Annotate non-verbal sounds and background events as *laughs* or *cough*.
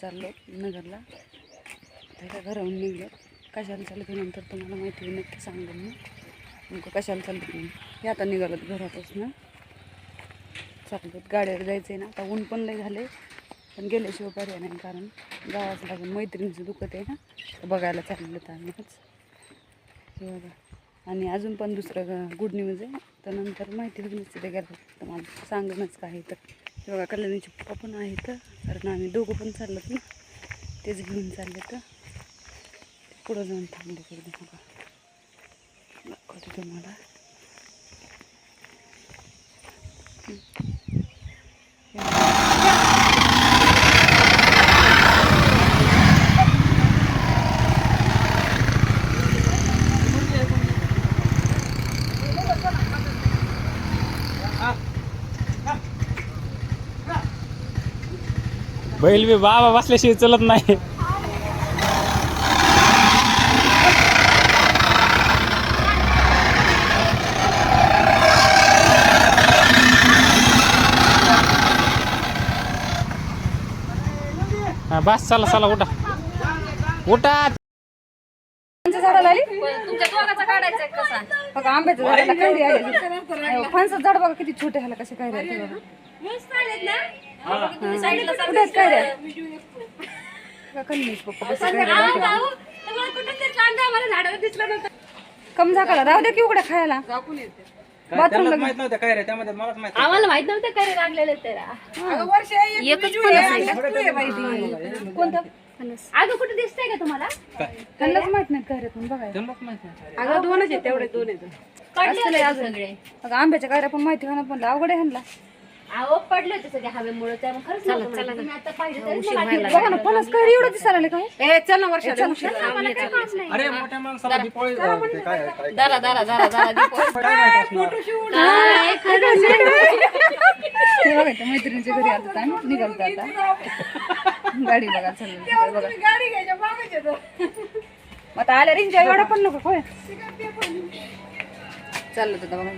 चाललो नगरला. आता एका घराहून निघलो. कशाला चालत नंतर तुम्हाला माहिती आहे, नक्की सांगेन मी. नेमकं कशाला चालत नाही हे आता निघालं ना चाललो गाडीवर जायचं आहे ना. आता ऊन पण लई झाले पण गेल्याशिवाय पर्याय नाही कारण गावाचं लागून मैत्रिणीचं दुखत आहे ना. तर बघायला चाललेलं तर आम्हीच बघा. आणि अजून पण दुसरं गुड न्यूज आहे. तर नंतर माहिती होईल तिथे गेलं तर मला सांगणंच काय तर. बघा कल्याणीचे पप्पा पण आहेत. कारण आम्ही दोघं पण चाललोत ना. तेच घेऊन चालले तर पुढं जाऊन थांबले तिकडे बघा. दाखवते तुम्हाला. बैल बी बाबा बसल्याशिवाय चलत नाही. हा, बस चला चला उठा. उठा. झाडाला आली तुमच्या दोघाचा काढायचा आहे कसा बघा आंब्याच्या झाडाला कैरी आली फणसाचं झाड बघा किती छोटे ह्याला कसे काय राहते बघा. कुठे आहेत काय रे काय? कम झाकाला राहू दे की उघड्या खायला. बाथरूमला माहीत नव्हतं काय रे त्यामध्ये मलाच माहीत आम्हाला माहीत नव्हतं काय लागलेलं त्याला एकच कोणतं? अगं कुठे दिसतंय का तुम्हाला? त्यांनाच माहीत नाही काय रे पण बघायला त्यांनाच माहीत नाही अगं दोनच आहेत तेवढे दोन आहेत. सगळे. अगं आंब्याच्या कायऱ्या पण माहिती होणार पण अवघड आहे ह्यांना. अहो पडले होते सगळे हवेमुळे त्यामुळे खरंच नव्हतं माहिती. तुम्ही आता पाहिलं तरी मला आठवलं. बघा ना फणस काय एवढं दिसायला काय ए चल ना वर्षा आम्हाला काही काम नाही. अरे मोठ्या माणसाला दिपोळी ते काय काय दारा. दारा दारा दारा दीपो काय माहीत असणार. काय खरंच नाही. *laughs* हे बघा त्या मैत्रिणीच्या घरी आलो होतो आम्ही. निघालतो आता. गाडी बघा चालली बघा. गाडी घ्यायच्या मग आता आल्या रिंजा एवढा पण नको होय. चाललो होतं बघा.